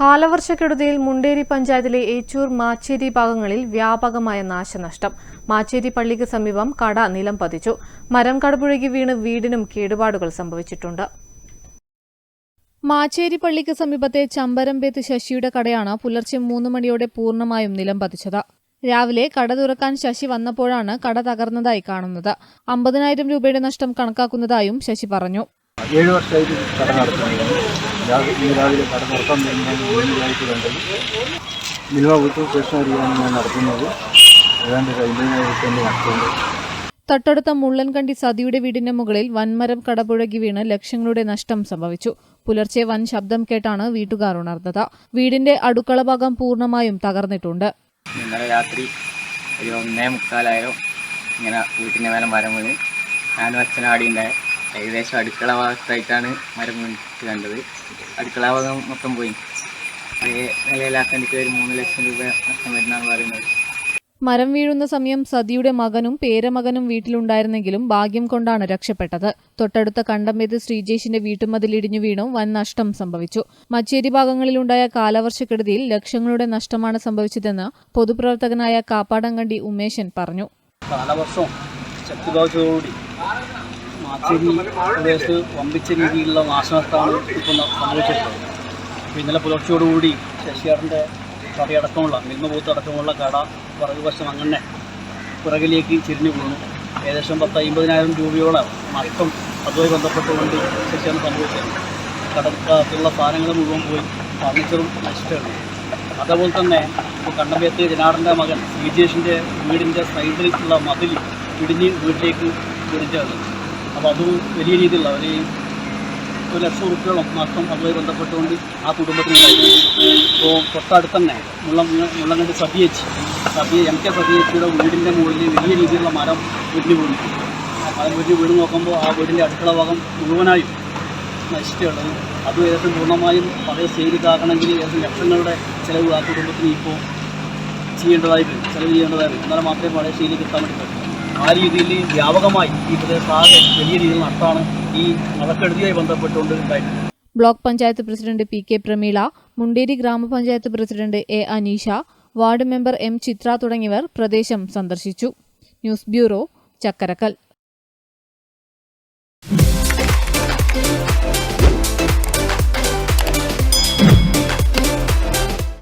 കാലവർഷക്കെടുതിയിൽ മുണ്ടേരി പഞ്ചായത്തിലെ ഏച്ചൂർ മാച്ചേരി ഭാഗങ്ങളിൽ വ്യാപകമായ നാശനഷ്ടം. മാച്ചേരി പള്ളിക്ക് സമീപം കട നിലം പതിച്ചു. മരം കടപുഴകി വീണ് വീടിനും കേടുപാടുകൾ സംഭവിച്ചിട്ടുണ്ട്. മാച്ചേരി പള്ളിക്ക് സമീപത്തെ ചമ്പരമ്പേത്ത് ശശിയുടെ കടയാണ് പുലർച്ചെ മൂന്ന് മണിയോടെ പൂർണമായും നിലം പതിച്ചത്. രാവിലെ കട തുറക്കാൻ ശശി വന്നപ്പോഴാണ് കട തകർന്നതായി കാണുന്നത്. അമ്പതിനായിരം രൂപയുടെ നഷ്ടം കണക്കാക്കുന്നതായും ശശി പറഞ്ഞു. രാവിലെ രാവിലെ കട തുറക്കാൻ വേണ്ടിയായിട്ട് കണ്ടത് മിൽമ ബൂത്ത് സ്റ്റേഷനറിയാണ് ഞാൻ നടത്തുന്നത്. ഏതാണ്ട് അമ്പതിനായിരം തൊട്ടടുത്ത മുള്ളൻകണ്ടി സതിയുടെ വീടിന്റെ മുകളിൽ വൻമരം കടപുഴകി വീണ് ലക്ഷങ്ങളുടെ നഷ്ടം സംഭവിച്ചു. പുലർച്ചെ വൻ ശബ്ദം കേട്ടാണ് വീട്ടുകാർ ഉണർന്നത്. വീടിന്റെ അടുക്കള ഭാഗം പൂർണമായും തകർന്നിട്ടുണ്ട്. ഇന്നലെ രാത്രി ഒരു ഒന്നേ മുക്കാലായോ ഇങ്ങനെ വീട്ടിന്റെ മേലെ മരം വീണ്. ഞാനും അച്ഛനാടിയുണ്ടായി ഉണ്ടായി. ഏകദേശം അടുക്കള ഭാഗത്തായിട്ടാണ് മരം വീണിട്ട് കണ്ടത്. അടുക്കള ഭാഗം മൊത്തം പോയി. അതേ നിലയിലാക്കാൻ എനിക്ക് ഒരു മൂന്ന് ലക്ഷം രൂപ നഷ്ടം വരുന്നതാണ് പറയുന്നത്. മരം വീഴുന്ന സമയം സതിയുടെ മകനും പേരമകനും വീട്ടിലുണ്ടായിരുന്നെങ്കിലും ഭാഗ്യം കൊണ്ടാണ് രക്ഷപ്പെട്ടത്. തൊട്ടടുത്ത കണ്ടമേത് ശ്രീജേഷിന്റെ വീട്ടുമതിലിടിഞ്ഞു വീണു വൻ നഷ്ടം സംഭവിച്ചു. മച്ചേരി ഭാഗങ്ങളിലുണ്ടായ കാലവർഷക്കെടുതിയിൽ ലക്ഷങ്ങളുടെ നഷ്ടമാണ് സംഭവിച്ചതെന്ന് പൊതുപ്രവർത്തകനായ കാപ്പാടങ്കണ്ടി ഉമേശൻ പറഞ്ഞു. കാലവർഷം ശക്തിഭാവിച്ചതോടുകൂടി മാച്ചേരി പ്രദേശത്ത് വമ്പിച്ച രീതിയിലുള്ള നാശനഷ്ടമാണ് ഇപ്പോൾ സംഭവിച്ചിട്ടുള്ളത് അപ്പോൾ ഇന്നലെ പുലർച്ചയോടുകൂടി ശശിയാറിന്റെ കടയടക്കമുള്ള മിൽമ ബൂത്ത് അടക്കമുള്ള കട പുറകു വശം അങ്ങനെ പുറകിലേക്ക് ചിരിഞ്ഞു പോകുന്നു ഏകദേശം പത്ത് അമ്പതിനായിരം രൂപയോളം നഷ്ടം അതുമായി ബന്ധപ്പെട്ടുകൊണ്ട് ശശിയാണ് സംഭവിച്ചത്. കടത്തുള്ള സാധനങ്ങൾ മുഴുവൻ പോയി ഫർണിച്ചറും നഷ്ടമാണ് അതേപോലെ തന്നെ ഇപ്പോൾ കണ്ടമ്പയത്തെ ജനാടന്റെ മകൻ ശ്രീജേഷിന്റെ വീടിന്റെ സൈഡിലുള്ള മതിൽ ഇടിഞ്ഞ് വീട്ടിലേക്ക് വിടിച്ചാണ് അപ്പോൾ അത് വലിയ രീതിയിലുള്ള ഒരു ഒരു ലക്ഷം റുപ്യോളം നഷ്ടം അതുമായി ബന്ധപ്പെട്ടുകൊണ്ട് ആ കുടുംബത്തിന് ഇപ്പോൾ തൊട്ടടുത്ത് തന്നെ മുള്ള മുള്ളങ്ങണ്ട് സതിയച്ച് സതിയ എം കെ സതിയച്ചിയുടെ വീടിന്റെ മുകളിൽ വലിയ രീതിയിലുള്ള മരം വീട്ടിൽ വീണു. മരം വീട്ടിൽ വീണ് നോക്കുമ്പോൾ ആ വീടിന്റെ അടുക്കള ഭാഗം മുഴുവനായും നശിച്ചുള്ളത് അത് ഏകദേശം പൂർണമായും പഴയ സ്റ്റേജിലാക്കണമെങ്കിൽ ഏകദേശം ലക്ഷങ്ങളുടെ ചിലവ് ആ കുടുംബത്തിന് ഇപ്പോൾ ചെയ്യേണ്ടതായി ചിലവ് ചെയ്യേണ്ടതായി എന്നാലും മാത്രമേ പഴയ സ്റ്റേജിലേക്ക് എത്താൻ വേണ്ടി പറ്റൂ ആ രീതിയിൽ വ്യാപകമായി ഈ പ്രദേശത്ത് ആകെ വലിയ രീതിയിൽ നഷ്ടമാണ് ഈ മഴക്കെടുതിയുമായി ബന്ധപ്പെട്ടുകൊണ്ട് ഉണ്ടായിട്ടുള്ളത് block panchayat president P K Prameela Munderi ഗ്രാമപഞ്ചായത്ത് president A Aneesha ward member M Chitra തുടങ്ങിയവർ പ്രദേശം സന്ദർശിച്ചു. News bureau Chakkarakkal.